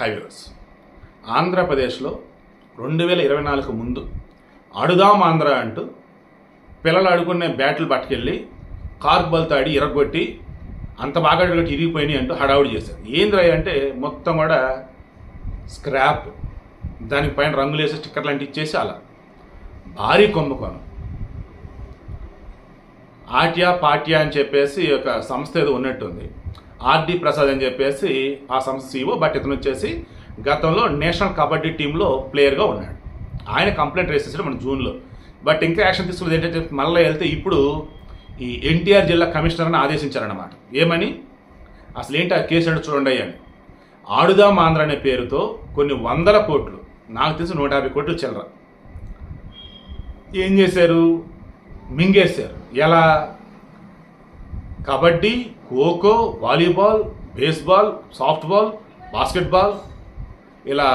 Highways. ఆంధ్రప్రదేశ్లో రెండు వేల ఇరవై నాలుగు ముందు అడుదాం ఆంధ్ర అంటూ పిల్లలు ఆడుకునే బ్యాట్లు పట్టుకెళ్ళి కార్క్ బల్తో ఆడి ఇరగొట్టి అంత బాగా అడుగుట్టి ఇరిగిపోయినాయి అంటూ హడావుడి చేశారు. ఏంద్రయ్య అంటే మొత్తం కూడా స్క్రాప్. దానికి పైన రంగులు వేసే స్టిక్కర్లు లాంటివి ఇచ్చేసి అలా. భారీ కుంభకోణం. ఆట్యా పాట్యా అని చెప్పేసి ఒక సంస్థ ఏదో ఉన్నట్టుంది. ఆర్డి ప్రసాద్ అని చెప్పేసి ఆ సంస్థ సీఓ బట్ ఇతను వచ్చేసి గతంలో నేషనల్ కబడ్డీ టీంలో ప్లేయర్గా ఉన్నాడు. ఆయన కంప్లైంట్ రేస్ చేశాడు మన జూన్లో. బట్ ఇంకా యాక్షన్ తీసుకున్నది ఏంటంటే మళ్ళీ వెళ్తే ఇప్పుడు ఈ ఎన్టీఆర్ జిల్లా కమిషనర్ని ఆదేశించారన్నమాట. ఏమని? అసలు ఏంటి ఆ కేసు అంటే చూడండి అని. ఆడుదాం ఆంధ్ర అనే పేరుతో కొన్ని వందల కోట్లు నాకు తెలిసి నూట యాభై కోట్లు చిల్లర. ఏం చేశారు? మింగేశారు. ఎలా? Kabaddi kho kho volleyball baseball softball basketball ఇలా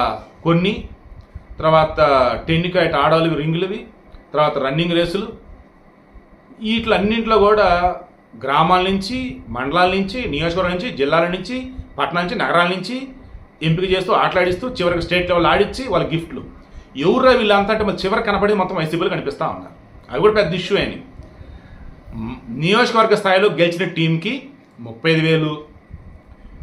కొన్ని. తర్వాత టెన్నికాయట ఆడాలి రింగులవి. తర్వాత రన్నింగ్ రేసులు. వీటిలన్నింటిలో కూడా గ్రామాల నుంచి మండలాల నుంచి నియోజకవర్గం నుంచి జిల్లాల నుంచి పట్టణాల నుంచి నగరాల నుంచి ఎంపిక చేస్తూ ఆటలాడిస్తూ చివరికి స్టేట్ లెవెల్ ఆడిచ్చి వాళ్ళ గిఫ్ట్లు. ఎవరు వీళ్ళంతా అంటే మరి చివరికి కనపడి మొత్తం వైసీపీలు కనిపిస్తూ ఉన్నారు. అవి కూడా పెద్ద ఇష్యూ అని నియోజకవర్గ స్థాయిలో గెలిచిన టీంకి ముప్పై ఐదు వేలు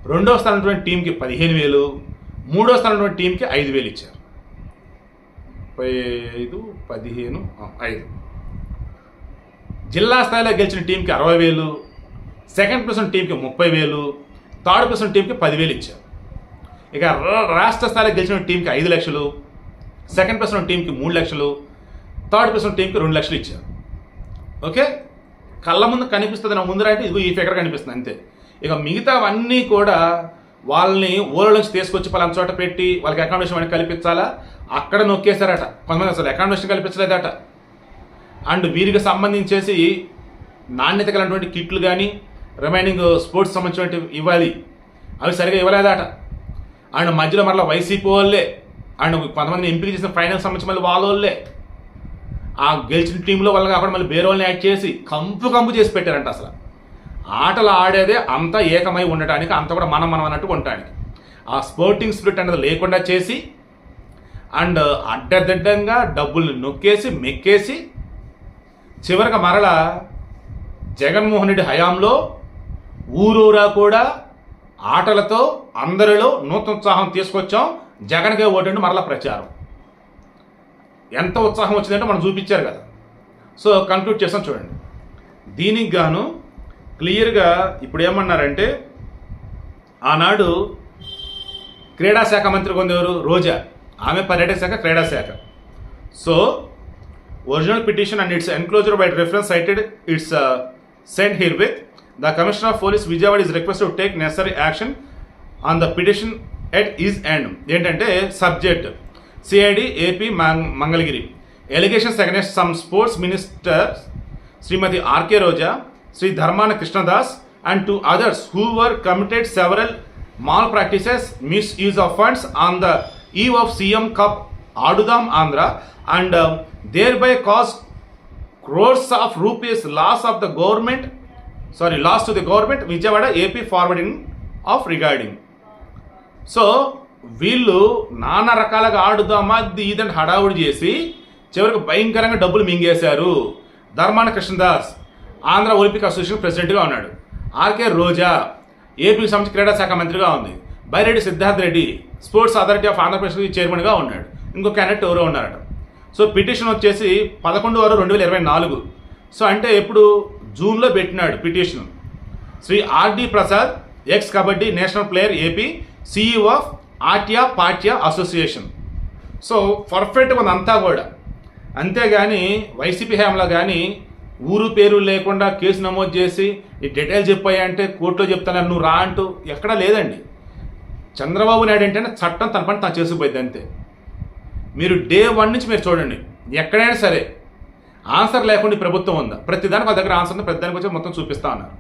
రెండో స్థానం ఉన్నటువంటి టీంకి పదిహేను వేలు మూడో స్థానం ఉన్నటువంటి టీంకి ఐదు వేలు ఇచ్చారు. ముప్పై ఐదు పదిహేను ఐదు. జిల్లా స్థాయిలో గెలిచిన టీంకి అరవై వేలు సెకండ్ పొజిషన్ టీంకి ముప్పై వేలు థర్డ్ పొజిషన్ టీంకి పదివేలు ఇచ్చారు. ఇక రా- రాష్ట్ర స్థాయిలో గెలిచిన టీంకి ఐదు లక్షలు సెకండ్ పొజిషన్ టీంకి మూడు లక్షలు థర్డ్ పొజిషన్ టీంకి రెండు లక్షలు ఇచ్చారు. ఓకే? కళ్ళ ముందు కనిపిస్తుంది నా ముందు రాయటం ఇదిగో ఈ ఫిగర్ కనిపిస్తుంది అంతే. ఇక మిగతావన్నీ కూడా వాళ్ళని ఊళ్ళలోంచి తీసుకొచ్చి పలానా చోట పెట్టి వాళ్ళకి అకామిడేషన్ అనేది కల్పించాలా? అక్కడ నొక్కేశారట. కొంతమంది అసలు అకామిడేషన్ కల్పించలేదట. అండ్ వీరికి సంబంధించేసి నాణ్యత కలిగినటువంటి కిట్లు కానీ రిమైనింగ్ స్పోర్ట్స్ సంబంధించినటువంటి ఇవ్వాలి. అవి సరిగా ఇవ్వలేదట. అండ్ మధ్యలో మరలా వైసీపీ వాళ్ళే అండ్ కొంతమంది ఎంపిక చేసిన ఫైనల్ సంబంధించిన మళ్ళీ వాళ్ళ వాళ్ళే. ఆ గెలిచిన టీంలో వాళ్ళు కాకుండా మళ్ళీ వేరే వాళ్ళని యాడ్ చేసి కంపు కంపు చేసి పెట్టారంట అసలు. ఆటలు ఆడేదే అంతా ఏకమై ఉండటానికి అంత కూడా మనం మనం అన్నట్టు ఉండటానికి ఆ స్పోర్టింగ్ స్పిరిట్ అనేది లేకుండా చేసి అండ్ అడ్డదిడ్డంగా డబ్బుల్ని నొక్కేసి మెక్కేసి చివరికి మరల జగన్మోహన్ రెడ్డి హయాంలో ఊరూరా కూడా ఆటలతో అందరిలో నూతన ఉత్సాహం తీసుకొచ్చాం. జగన్కే ఓటండి మరల ప్రచారం. ఎంత ఉత్సాహం వచ్చిందంటే మనం చూపించారు కదా. సో కంక్లూడ్ చేస్తాం చూడండి. దీనికి గాను క్లియర్గా ఇప్పుడు ఏమన్నారంటే ఆనాడు క్రీడా శాఖ మంత్రి కొందరు రోజా. ఆమె పర్యాటక శాఖ క్రీడా శాఖ. So original petition and its enclosure by reference cited its sent here with the commissioner of police Vijayawada is request to take necessary action on the petition at is end ఏంటంటే subject CID AP Mangalagiri allegations against some sports minister Shrimati R K Roja Shri Dharmana Krishnadas and two others who were committed several malpractices misuse of funds on the eve of CM cup Aadudam Andhra and there by cause crores of rupees loss of the government sorry loss to the government Vijayawada AP forwarding of regarding so వీళ్ళు నానా రకాలుగా ఆడుదామా? ఇది ఇదని హడావుడి చేసి చివరికి భయంకరంగా డబ్బులు మింగేశారు. ధర్మాన కృష్ణదాస్ ఆంధ్ర ఒలింపిక్ అసోసియేషన్ ప్రెసిడెంట్గా ఉన్నాడు. ఆర్కే రోజా ఏపీకి సంబంధించి క్రీడా శాఖ మంత్రిగా ఉంది. Byreddy Siddharth Reddy sports authority of Andhra Pradesh చైర్మన్గా ఉన్నాడు. ఇంకో క్యాండిడేట్ ఎవరో ఉన్నారట. సో పిటిషన్ వచ్చేసి పదకొండు ఆరు రెండు వేల ఇరవై నాలుగు. సో అంటే ఎప్పుడు? జూన్లో పెట్టినాడు petition. Shri R D Prasad ex kabaddi national player AP CEO of Atya Patya association. So perfect మనంతా అంతా కూడా. అంతేగాని వైసీపీ హయాంలో కానీ ఊరు పేరు లేకుండా కేసు నమోదు చేసి ఈ డీటెయిల్ చెప్పాయంటే కోర్టులో చెప్తాను నువ్వు రా అంటూ ఎక్కడా లేదండి. చంద్రబాబు నాయుడు ఏంటంటే చట్టం తన పని తను చేసిపోయింది అంతే. మీరు డే వన్ నుంచి మీరు చూడండి ఎక్కడైనా సరే ఆన్సర్ లేకుండా ప్రభుత్వం ఉందా? ప్రతిదానికి వాళ్ళ దగ్గర ఆన్సర్ ఉంది ప్రతిదానికి వచ్చి మొత్తం చూపిస్తా ఉన్నారు.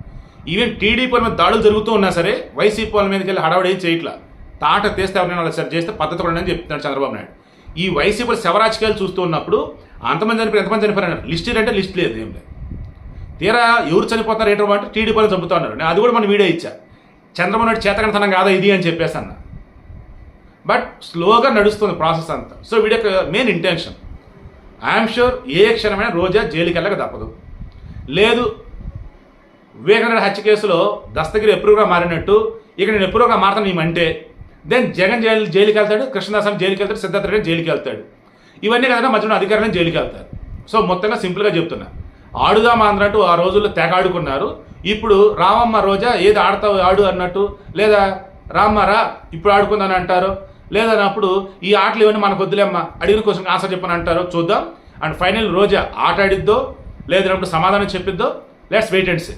ఈవెన్ టీడీపీ మీద దాడులు జరుగుతూ ఉన్నా సరే వైసీపీ వాళ్ళ మీదకి వెళ్ళి హడావుడు ఏం చేయట్లా? తాట తీస్తే ఎవరైనా వాళ్ళు చేస్తే పద్ధతి కూడా అని చెప్తున్నాడు చంద్రబాబు నాయుడు. ఈ వైసీపీ శవరాజకీయాలు చూస్తూ ఉన్నప్పుడు అంతమంది చనిపోయి ఎంతమంది చనిపోయారు లిస్ట్ అంటే లిస్ట్ లేదు ఏం లేదు. తీరా ఎవరు చనిపోతారు ఏంటో అంటే టీడీపీ వాళ్ళు చంపుతా ఉన్నారు. నేను అది కూడా మనం వీడియో ఇచ్చా. చంద్రబాబు నాయుడు చేతకంతనం కాదా ఇది అని చెప్పేసి అన్న. బట్ స్లోగా నడుస్తుంది ప్రాసెస్ అంతా. సో వీడి యొక్క మెయిన్ ఇంటెన్షన్ ఐఎమ్ షూర్ ఏ క్షణమైన రోజా జైలుకి వెళ్ళక తప్పదు. లేదు వివేకానంద హత్య కేసులో దస్తగిరి ఎప్పుడుగా మారినట్టు ఇక నేను ఎప్పుడుగా మారతాను ఏమంటే దెన్ జగన్ జైలు జైలుకి వెళ్తాడు కృష్ణదాసం జైలుకి వెళ్తాడు సిద్ధార్థ రెడ్డి జైలుకి వెళ్తాడు. ఇవన్నీ కదా మధ్యలో అధికారులను జైలుకి వెళ్తారు. సో మొత్తంగా సింపుల్గా చెప్తున్నా. ఆడుదాం అన్నట్టు ఆ రోజుల్లో తెగ ఆడుకున్నారు. ఇప్పుడు రామమ్మ రోజా ఏది ఆడతావు ఆడు అన్నట్టు లేదా రామ్మారా ఇప్పుడు ఆడుకుందని అంటారు. లేదా అప్పుడు ఈ ఆటలు ఇవన్నీ మనకు వద్దులేమ్మా అడిగిన క్వశ్చన్ ఆన్సర్ చెప్పని అంటారో. చూద్దాం. అండ్ ఫైనల్ రోజా ఆట ఆడిద్దో లేదన్నప్పుడు సమాధానం చెప్పిద్దో లెట్స్ వెయిట్ అండ్ సీ